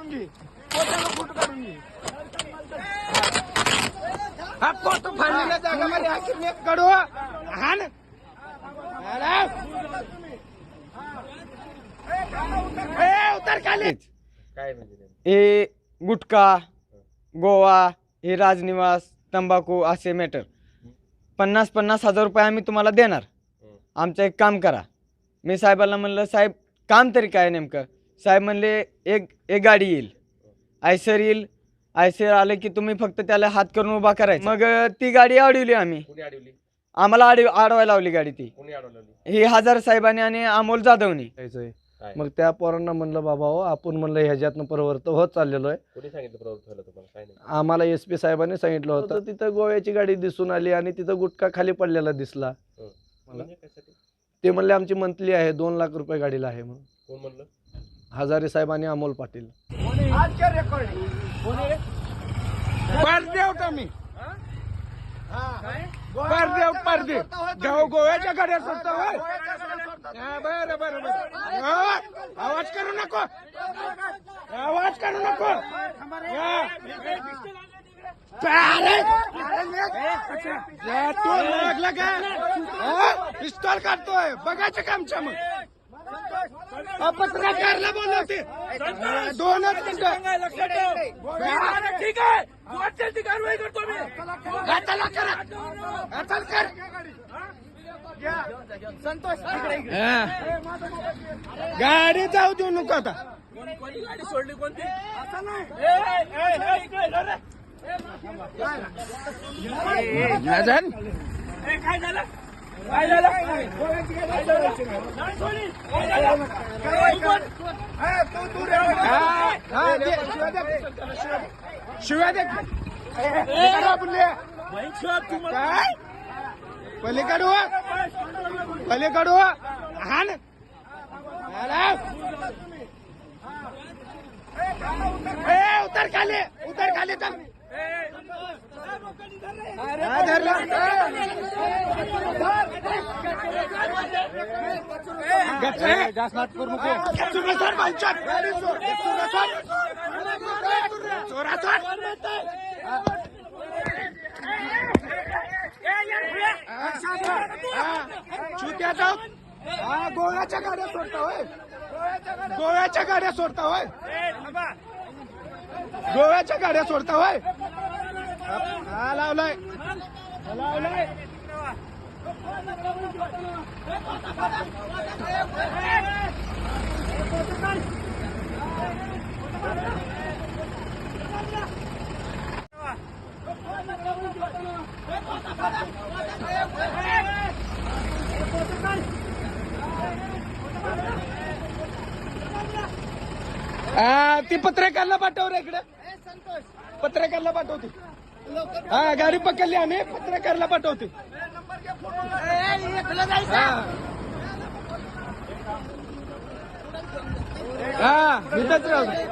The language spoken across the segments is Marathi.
काढून घे. पोत्याला फोटो काढून घे. हा फोटो फाडलेल्या जागामध्ये हा किडनॅप काढू हा ना. अरे. ए, उतर खाली. काय म्हणजे? हे गुटखा गोवा हे राजनिवास तंबाखू असे मॅटर पन्नास पन्नास हजार रुपये आम्ही तुम्हाला देणार. हं. आमचं एक काम करा. मी साहेबांना म्हणलं साहेब काम तरी काय नेमकं? साहेब म्हणले एक एक गाडी येईल. आयसर येईल. आयसर आले की तुम्ही फक्त त्याला हात करून उभा करायचा. मग ती गाडी अडवली आम्ही. कुणी अडवली? आम्हाला अडव अडवायला लावली गाडी ती. कुणी अडवली ही हजार साहेबांनी आणि अमोल जाधवनी. जायचंय काय? मग त्या पोरांना म्हणलं बाबा हो आपण म्हणलं ह्याच्यातनं प्रवर्त होत चाललेलो आहे. कोणी सांगितलं प्रवृत्त व्हायला तुम्हाला? काय नाही. आम्हाला एस पी साहेबांनी सांगितलं होतं. तिथं गोव्याची गाडी दिसून आली आणि तिथं गुटखा खाली पडलेला दिसला. मला- म्हणजे कशासाठी ते म्हणले आमची मंथली आहे दोन लाख रुपये गाडीला आहे म्हणून. कोण म्हणलं? हजारे साहेब आणि अमोल पाटील. आजच्या रेकॉर्डिंग परदेव मी? परदेव परदेव गाव गोव्याच्या गाड्या सोडता होय? बरं बरं बरं. आवाज करू नको. आवाज करू नको. हा. अरे, या, तू लागला का? पिस्तॉल काढतोय. बघायचं का आमच्या मग? पत्रकारला बोलवते. दोनच मिनिटं. ठीक आहे. कारवाई करतो मी हाताला करा हाताला कर. संतोष गाडी जाऊ देऊ नको आता. गाडी सोडली कोणती? काय? झालं काय झालं? शिवाय दे काय पलीकडू पलीकडू हा ना अरे. ए, उतर खाली. उतर खाली. तर हा, धरलं. गच्चे. चुत्या जाऊ हा गोव्याच्या गाड्या सोडता होय गोव्याच्या गाड्या सोडता होय गोव्याच्या गाड्या सोडता होय हा लावलाय. लावलाय. हा ती पत्रकारला पाठव रे इकडे. पत्रकारला पाठवते. हा गाडी पकडली आम्ही पत्रकारला पाठवते हा. हा इथंच राहू दे.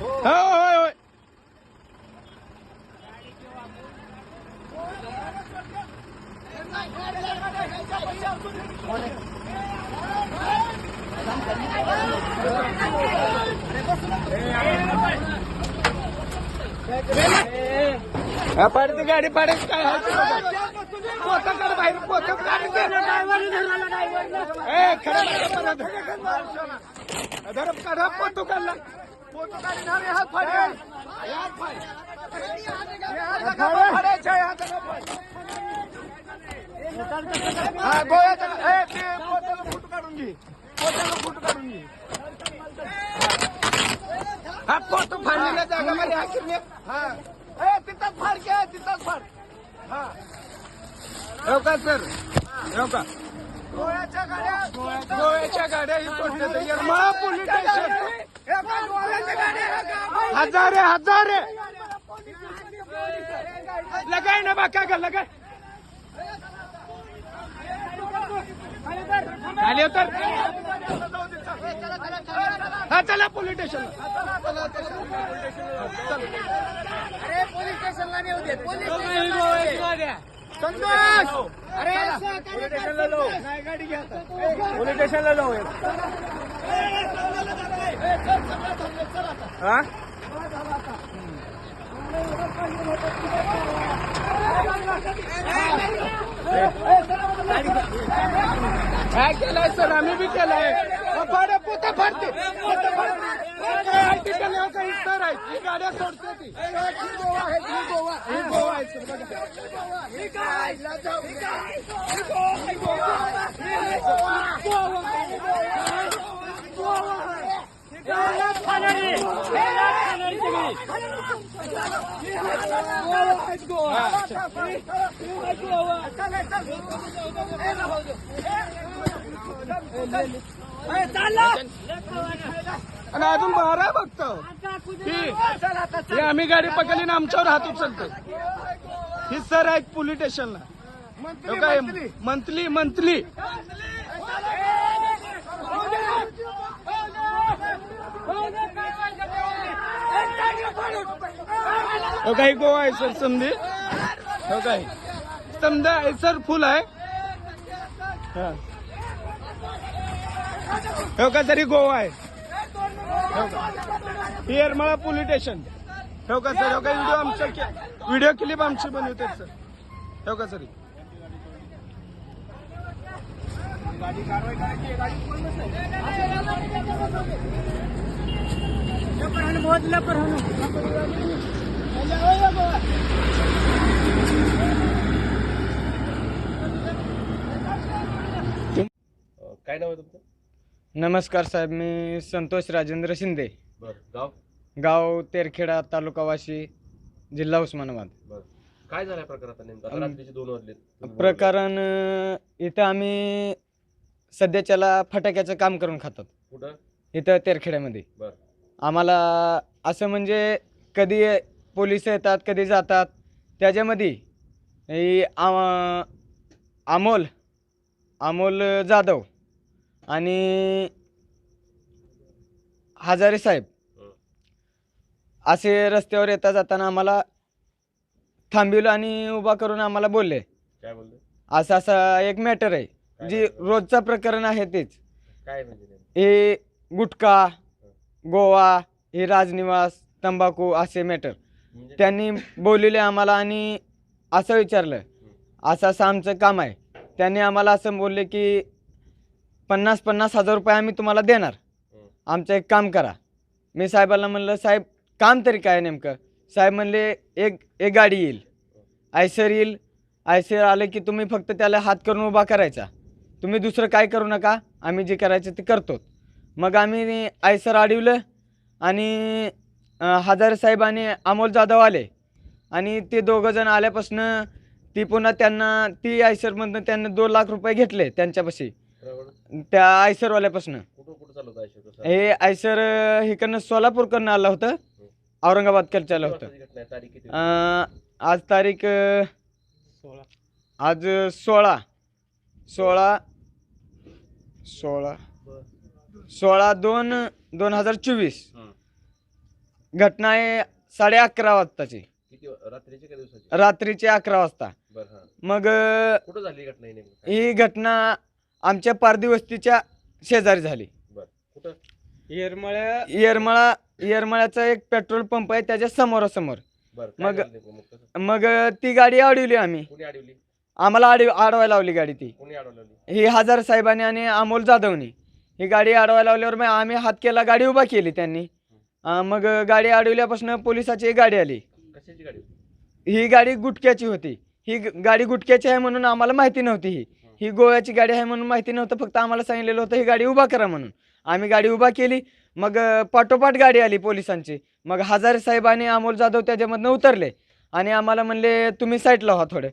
हो होय होय हा, पाडते गाडी पाडायची काय आहे काढ बाहेर पोतं काढ ए, खरं काढा, काढला. काढून हात हात काढून घे पोत्याला फुट काढून घे हा पोत फाडलेल्या जागामध्ये हा. ए तिथंच फाड घ्या तिथंच फाड. हा. हो का सर हो का गोव्याच्या गाड्या गोव्याच्या गाड्या. ही पोलीस स्टेशन हजारे हजारे. लगाय ना बाका का लगाय. खाली उतर हा चला पोलीस स्टेशन संतोष! अरे पोलीस स्टेशनला जाऊ. पोलीस स्टेशनला जाऊ. हा? काय केलंय सर? आम्ही बी केलंय. पोते फाडते पोते काय आहे ही गाड्या सोडते ती गोवा आहे. ही गोवा ही गोवा आहे. सर बघा गोवा गोवा गोवा आणि अजून मारा बघतो ही ही आम्ही गाडी पकडली ना आमच्यावर हात उचलतो ही सर आहेत पोलीस स्टेशनला. काय? मंथली मंथली हो काही गोवा आहे सर समधी. हो काही. समजा आहे सर फुल आहे. हो. का तरी गोवा आहे. हो ही येरमाळा पोलीस स्टेशन. हो का सर? हो का? व्हिडिओ आमच्या व्हिडिओ क्लिप आमची बनवते सर. हो का सर? काय नाव आहे तुमचं? नमस्कार साहेब मी संतोष राजेंद्र शिंदे. बर गाव? गाव तेरखेडा तालुका वाशी जिल्हा उस्मानाबाद. बर. काय नेमका? आता रात्रीचे दोन वाजले प्रकरण अं, इथं आम्ही सध्याच्याला फटाक्याचं काम करून खातात. कुठं? इथं तेरखेड्यामध्ये. बर. आम्हाला असं म्हणजे कधी पोलीस येतात कधी जातात त्याच्यामध्ये ही आ- अमोल अमोल जाधव आणि हजारे साहेब. असे रस्त्यावर येता जाताना आम्हाला थांबविलं आणि उभा करून आम्हाला बोलले काय बोलले असं असं एक मॅटर आहे जी? रोजचं प्रकरण आहे तेच काय म्हणजे हे गुटखा गोवा हे राजनिवास तंबाखू असे मॅटर म्हणजे? त्यांनी बोललेले आम्हाला आणि असं विचारलं. असं असं आमचं काम आहे. त्यांनी आम्हाला असं बोलले की पन्नास पन्नास हजार रुपये आम्ही तुम्हाला देणार. आमचं एक काम करा. मी साहेबांना म्हणलं साहेब काम तरी काय नेमकं? साहेब म्हणले एक एक गाडी येईल. आयसर येईल. आयसर आलं की तुम्ही फक्त त्याला हात करून उभा करायचा. तुम्ही दुसरं काय करू नका. आम्ही जे करायचं ते करतो मग आम्ही आयसर अडवलं आणि हजारे साहेब आणि अमोल जाधव आले. आणि ते दोघं जण आल्यापासनं ती पुन्हा त्यांना ती आयसरमधनं त्यांना दोन लाख रुपये घेतले त्यांच्यापाशी. त्या आयसरवाल्यापासनं. हे आयसर इकडनं सोलापूरकडनं आलं होतं. औरंगाबादकडचं आलं होतं. आज तारीख आज सोळा. सोळा. सोळा. सोळा दोन दोन हजार चोवीस. हं. घटना आहे साडे अकरा वाजताची. किती वा- रात्रीची का दिवसाची? रात्रीचे अकरा वाजता. बर हा. मग अं, कुठं झाली ही घटना ही नेमकं? काय? ही घटना आमच्या पारधी वस्तीच्या शेजारी झाली. बर कुठं? येरमळ्या येरमळा येरमळ्याचा एक पेट्रोल पंप आहे त्याच्या समोरासमोर. बर काय मग- झालं नेमकं? मग कसं? मग अं, ती गाडी अडवली आम्ही. कुणी अडवली? आम्हाला आडवी अडवायला लावली गाडी ती. कुणी अडवली ही हजार साहेबांनी आणि अमोल जाधवनी. ही गाडी अडवायला लावल्यावर मग आम्ही हात केला गाडी उभा केली त्यांनी. अं, मग गाडी अडवल्यापासून पोलिसाची एक गाडी आली. कशाची गाडी होती? ही गाडी गुटक्याची होती. ही ग- गाडी गुटक्याची आहे म्हणून आम्हाला माहिती नव्हती ही. ही गोव्याची गाडी आहे म्हणून माहिती नव्हतं फक्त आम्हाला सांगितलेलं होतं ही गाडी उभा करा म्हणून. आम्ही गाडी उभा केली. मग अं, पाठोपाठ गाडी आली पोलिसांची. मग हजारे साहेब आणि अमोल जाधव त्याच्यामधनं उतरले. आणि आम्हाला म्हणले तुम्ही साईडला व्हा थोडे.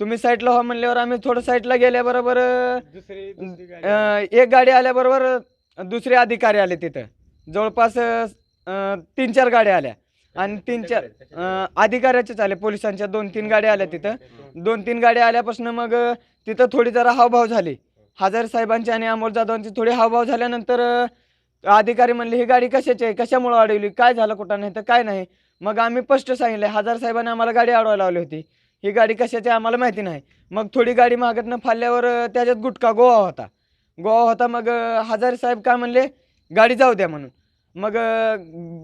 तुम्ही साईडला व्हा म्हणल्यावर आम्ही थोडं साईडला गेल्याबरोबर अं, एक गाडी आल्याबरोबर दुसरे अधिकारी आले तिथं. जवळपास तीन चार गाड्या आल्या. आणि तीन चार अं, अधिकाऱ्याचेच आले पोलिसांच्या दोन तीन गाड्या आल्या तिथं. दोन तीन गाड्या आल्यापासून मग अं, तिथं थोडी जरा हावभाव झाली. हजार साहेबांची आणि अमोल जाधवांची थोडी हावभाव झाल्यानंतर अं, अधिकारी म्हणले ही गाडी कशाची आहे? कशामुळे अडवली? काय झालं कुठं? नाही तर काय नाही. मग आम्ही स्पष्ट सांगितले हजार साहेबांनी आम्हाला गाडी अडवायला लावली होती. ही गाडी कशाची आम्हाला माहिती नाही. मग थोडी गाडी मागतनं फाडल्यावर त्याच्यात गुटखा गोवा होता. गोवा होता मग हजारे साहेब काय म्हणले गाडी जाऊ द्या म्हणून. मग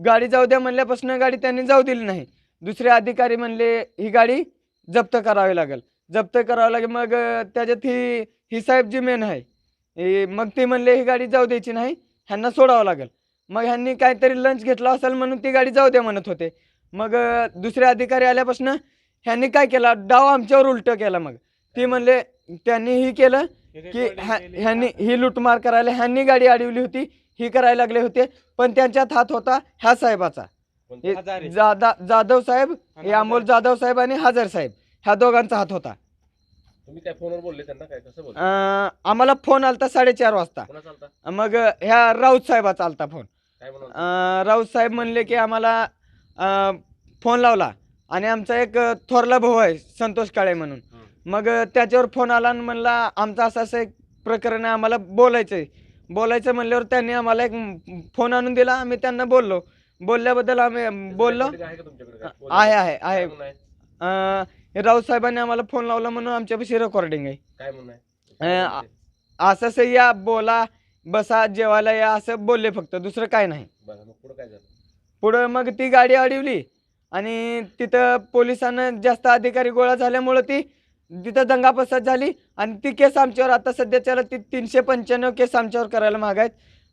गाडी जाऊ द्या म्हणल्यापासून गाडी त्यांनी जाऊ दिली नाही. दुसरे अधिकारी म्हणले ही गाडी जप्त करावी लागेल. जप्त करावं लागेल मग त्याच्यात ही ही साहेब जी मेन आहे मग ते म्हणले ही गाडी जाऊ द्यायची नाही ह्यांना सोडावं लागेल. मग ह्यांनी काहीतरी लंच घेतला असेल म्हणून ती गाडी जाऊ द्या म्हणत होते. मग दुसरे अधिकारी आल्यापासून ह्यांनी काय केला? डाव आमच्यावर उलट केला मग. ते म्हणले त्यांनी ही केलं की ह्या- ह्यांनी ही लुटमार करायला ह्यांनी गाडी अडवली होती ही करायला लागले होते पण त्यांच्यात हात होता ह्या साहेबाचा? हे जादा जाधव साहेब हे अमोल जाधव साहेब आणि हजर साहेब ह्या दोघांचा हात होता. तुम्ही काय फोनवर बोलले त्यांना काय? कसं बोलले? अं, आम्हाला फोन आलता साडेचार वाजता. मग ह्या राऊत साहेबाचा आलता फोन. काय म्हणून अं, राऊत साहेब म्हणले की आम्हाला अं, फोन लावला. आणि आमचा एक थोरला भाऊ आहे संतोष काळे म्हणून. मग त्याच्यावर फोन आला आणि म्हणला आमचं असं असं एक प्रकरण आहे आम्हाला बोलायचं आहे बोलायचं म्हणल्यावर त्यांनी आम्हाला एक फोन आणून दिला आम्ही त्यांना बोललो. बोलल्याबद्दल आम्ही बोललो. आहे? आहे आहे आहे. काय म्हणणं आहे? अं, हे राऊत साहेबांनी आम्हाला फोन लावला म्हणून आमच्यापाशी रेकॉर्डिंग आहे. असं असं या बोला बसा जेवायला या असं बोलले फक्त. दुसरं काय नाही. पुढं मग ती गाडी अडवली. आणि तिथं पोलिसानं जास्त अधिकारी गोळा झाल्यामुळं ती तिथं दंगाफसाद झाली. आणि ती केस आमच्यावर आता सध्याच्याला ती तीनशे पंच्याण्णव केस आमच्यावर करायला मागायत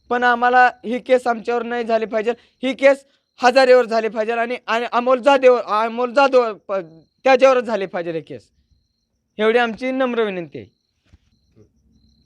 पण आम्हाला ही केस आमच्यावर नाही झाली पाहिजे. ही केस हजारेवर झाली पाहिजे आणि आणि अमोल जाधेवर अमोल जाधव त्याच्यावरच झाली पाहिजे ही केस. एवढी आमची नम्र विनंती आहे.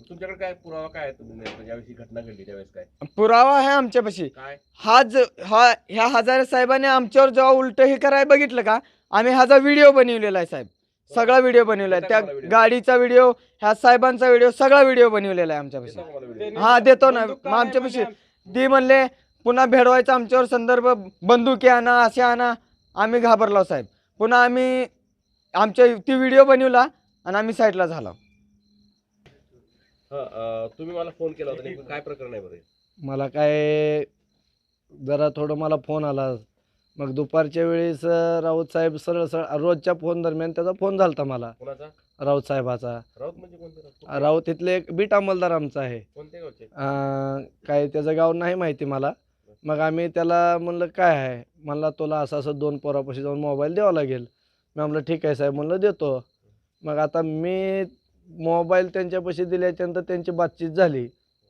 तुमच्याकडे काय पुरावा काय आहे तुम्ही नेमकं? ज्यावेळेस ही घटना घडली त्यावेळेस काय? पुरावा आहे आमच्यापाशी. काय? हा ज हा ह्या हजारे साहेबांनी आमच्यावर जेव्हा उलट हे करायला बघितलं का आम्ही ह्याचा व्हिडिओ बनवलेला आहे साहेब सगळा व्हिडिओ बनवला आहे. त्या? गाडीचा व्हिडिओ ह्या साहेबांचा व्हिडिओ सगळा व्हिडिओ बनवलेला आहे आमच्यापाशी. मला? हा देतो ना. मग आमच्यापाशी ती म्हणले पुन्हा भेडवायचा आमच्यावर संदर्भ बंदुकी आणा असे आणा. आम्ही घाबरलो साहेब. पुन्हा आम्ही आमच्या ती व्हिडिओ बनवला आणि आम्ही साईडला झालो. हा, तुम्ही मला फोन केला होता नेमकं काय प्रकरण आहे बरं मला काय जरा थोडं मला फोन आला. मग दुपारच्या वेळेस अं, राऊत साहेब सरळ सरळ रोजच्या फोन दरम्यान त्याचा फोन झालता मला. कोणाचा? राऊत साहेबाचा. राऊत म्हणजे कोणते राऊत? कुठले? राऊत इथले एक बीट अंमलदार आमचा आहे. कोणते गावचे? अं, काय त्याचं गाव नाही माहिती मला. मग आम्ही त्याला म्हणलं काय आहे? म्हणला तुला असं असं दोन पोरापाशी जाऊन मोबाईल द्यावा लागेल. मी म्हणलं ठीक आहे साहेब. म्हणलं देतो. मग आता मी मोबाईल त्यांच्यापाशी दिल्याच्यानंतर त्यांची बातचीत झाली.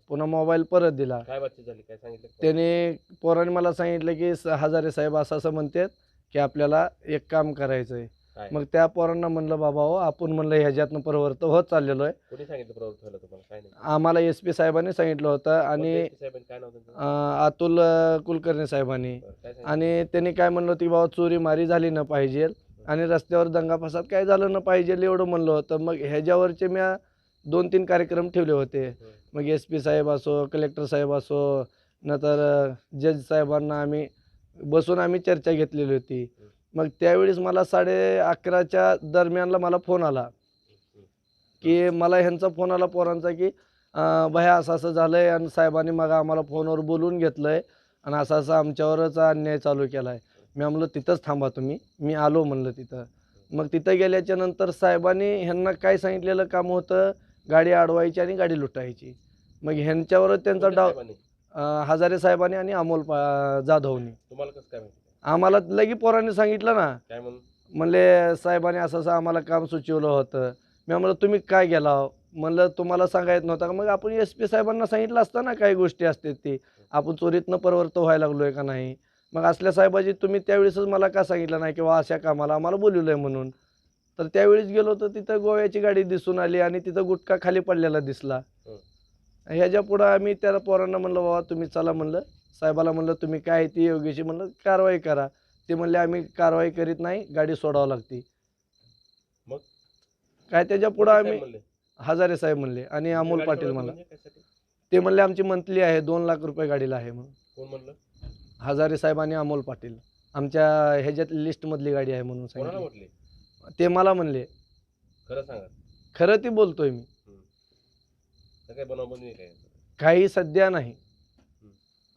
पुन्हा मोबाईल परत दिला. काय बातचीत झाली? काय सांगितलं? त्याने पोराने मला सांगितलं की स- हजारे साहेब असं असं म्हणतात की आपल्याला एक काम करायचं आहे मग त्या पोरांना म्हणलं बाबा हो आपण म्हणलं ह्याच्यातनं परिवर्तन होत चाललेलो आहे कोणी सांगितलं प्रवृत्त झालं तुम्हाला? काय नाही. आम्हाला एस पी साहेबांनी सांगितलं होतं आणि कोणते SP साहेबांनी? काय नाव त्यांचं? अं, अतुल अं, कुलकर्णी साहेबांनी. बरं, काय सांगितलं? आणि त्यांनी काय म्हणलं होतं की बाबा चोरी मारी झाली न पाहिजे आणि रस्त्यावर दंगा फसाद काय झालं ना पाहिजे एवढं म्हणलं होतं. मग ह्याच्यावरचे मी दोन तीन कार्यक्रम ठेवले होते. मग एस पी साहेब असो कलेक्टर साहेब असो नंतर जज साहेबांना आम्ही बसून आम्ही चर्चा घेतलेली होती. मग त्यावेळेस मला साडे अकराच्या दरम्यानला मला फोन आला. की मला ह्यांचा फोन आला पोरांचा की भया असं असं झालं आहे आणि साहेबांनी मग आम्हाला फोनवर बोलून घेतलं आहे आणि असं असं आमच्यावरच अन्याय चालू केला आहे मी म्हणलं तिथंच थांबा तुम्ही. मी आलो म्हणलं तिथं. मग तिथं गेल्याच्यानंतर साहेबांनी ह्यांना काय सांगितलेलं काम होतं? गाडी अडवायची आणि गाडी लुटायची. मग ह्यांच्यावरच त्यांचा डाव हजारे साहेबांनी आणि अमोल जाधवनी. तुम्हाला कसं काय माहिती? आम्हाला लगी पोरांनी सांगितलं ना. काय म्हणून? म्हणले साहेबांनी असं असं आम्हाला काम सुचवलं होतं. मी म्हणलं तुम्ही काय गेला? म्हणलं तुम्हाला सांगायचं नव्हतं. का मग आपण एस पी साहेबांना सांगितलं असतं ना काही गोष्टी असतात ती. आपण चोरीतनं परवर्त व्हायला लागलोय का नाही? मग असल्या साहेबाजी तुम्ही त्यावेळेसच मला का सांगितलं नाही किंवा अशा कामाला आम्हाला बोलवलं आहे म्हणून? तर त्यावेळेस गेलो तर तिथं गोव्याची गाडी दिसून आली आणि तिथं गुटखा खाली पडलेला दिसला. ह्याच्या पुढं आम्ही त्या पोरांना म्हणलं बाबा तुम्ही चला म्हणलं. साहेबाला म्हणलं तुम्ही काय ती योग्यशी? म्हणलं कारवाई करा. ते म्हणले आम्ही कारवाई करीत नाही गाडी सोडावं लागते. मग? काय त्याच्या पुढं आम्ही? हजारे साहेब म्हणले आणि अमोल पाटील म्हणला. म्हणजे? ते म्हणले आमची मंथली आहे दोन लाख रुपये गाडीला आहे म्हणून. कोण म्हणलं? हजारे साहेब आणि अमोल पाटील आमच्या ह्याच्यात लिस्टमधली गाडी आहे म्हणून कोणाला सांगितलं. म्हटले? ते मला म्हणले. खरं सांगा. खरं ती बोलतोय मी. तर काय काही सध्या नाही.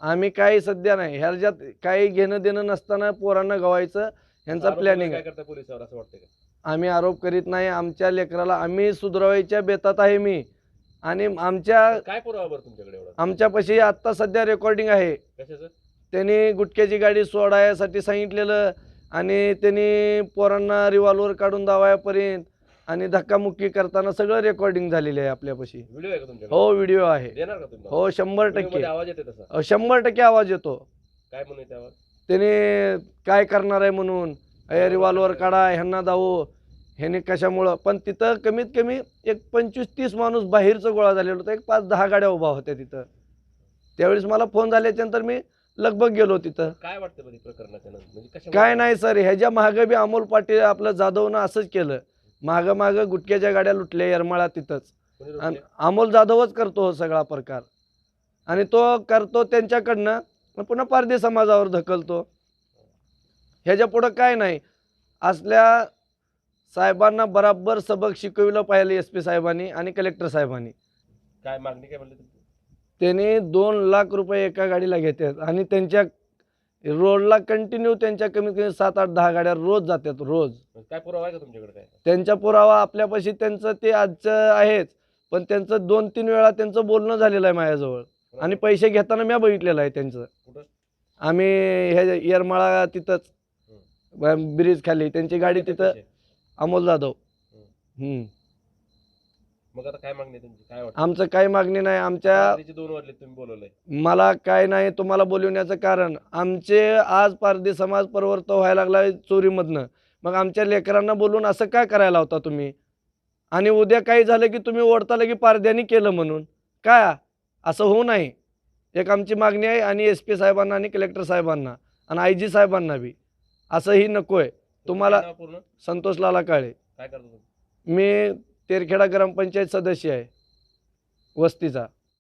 आम्ही काही सध्या नाही. ह्याच्यात काही घेणं देणं नसताना पोरांना गवायचं ह्यांचा आरोप प्लॅनिंग काय आहे. करता पोलिसावर असं वाटतं का? आम्ही आरोप करीत नाही. आमच्या लेकराला आम्ही सुधरवायच्या बेतात आहे मी. आणि आमच्या काय पुरावा बरं तुमच्याकडे एवढा? आमच्यापाशी आत्ता सध्या रेकॉर्डिंग आहे. कशाचं? त्यांनी गुटख्याची गाडी सोडायसाठी सांगितलेलं आणि त्यांनी पोरांना रिव्हॉल्वर काढून दावायापर्यंत आणि धक्कामुक्की करताना सगळं रेकॉर्डिंग झालेलं आहे आपल्यापाशी. व्हिडिओ आहे का तुमच्याकडे? हो व्हिडिओ आहे. देणार का तुम्ही? हो शंभर टक्के मध्ये आवाज येते तसा. अ, शंभर टक्के आवाज येतो. काय म्हणून येते आवाज? त्याने काय करणार आहे म्हणून? अय रिव्हॉल्वर काढा ह्यांना दावो ह्याने कशामुळं? पण तिथं कमीत कमी एक पंचवीस तीस माणूस बाहेरचं गोळा झालेला होता. एक पाच दहा गाड्या उभा होत्या तिथं. त्यावेळेस मला फोन झाल्याच्यानंतर मी लगबग गेलो तिथं. काय वाटतं बरं या प्रकरणाच्या नंतर? म्हणजे कशा काय नाही सर ह्याच्या मागं बी अमोल पाटील आपलं जाधवनं असंच केलं. मागं मागं गुटख्याच्या गाड्या लुटल्या येरमाळा तिथंच. कोणी आणि? अमोल जाधवच करतो हा सगळा प्रकार. आणि तो करतो त्यांच्याकडनं मग पुन्हा पारधी समाजावर ढकलतो. ह्याच्या पुढं काय नाही. असल्या साहेबांना बराबर सबक शिकविलं पाहिजे एस पी साहेबांनी आणि कलेक्टर साहेबांनी. काय मागणी काय म्हणली त्यांनी दोन लाख रुपये एका गाडीला घेतात आणि त्यांच्या रोडला कंटिन्यू त्यांच्या कमीत कमी सात आठ दहा गाड्या रोज जातात रोज. काय पुरावा आहे का तुमच्याकडे काय? त्यांचा पुरावा आपल्यापाशी त्यांचं ते आजचं आहेच पण त्यांचं दोन तीन वेळा त्यांचं बोलणं झालेलं आहे माझ्याजवळ. आणि पैसे घेताना मी बघितलेलं आहे त्यांचं. कुठं? आम्ही ह्या येरमाळा तिथंच ब्रिज खाली त्यांची गाडी किती तिथं पैसे? अमोल जाधव. हम्म. मग आता काय मागणी आहे तुमची? काय वाटतं? आमचं काही मागणी नाही. आमच्या रात्रीचे दोन वाजले तुम्ही बोलवलंय. मला काय नाही तुम्हाला बोलवण्याचं कारण आमचे आज पारधी समाज परिवर्तन व्हायला लागला चोरीमधनं. मग आमच्या लेकरांना बोलून असं काय करायला होता तुम्ही? आणि उद्या काही झालं की तुम्ही ओढताला की पारध्यानी केलं म्हणून. काय असं होऊ नाही. एक आमची मागणी आहे आणि एस पी साहेबांना आणि कलेक्टर साहेबांना आणि आय जी साहेबांना बी. असंही नको आहे तुम्हाला काय नाव पूर्ण? संतोष लाला काळे. काय करतो तुम्ही? मी तेरखेडा ग्रामपंचायत सदस्य आहे वस्तीचा.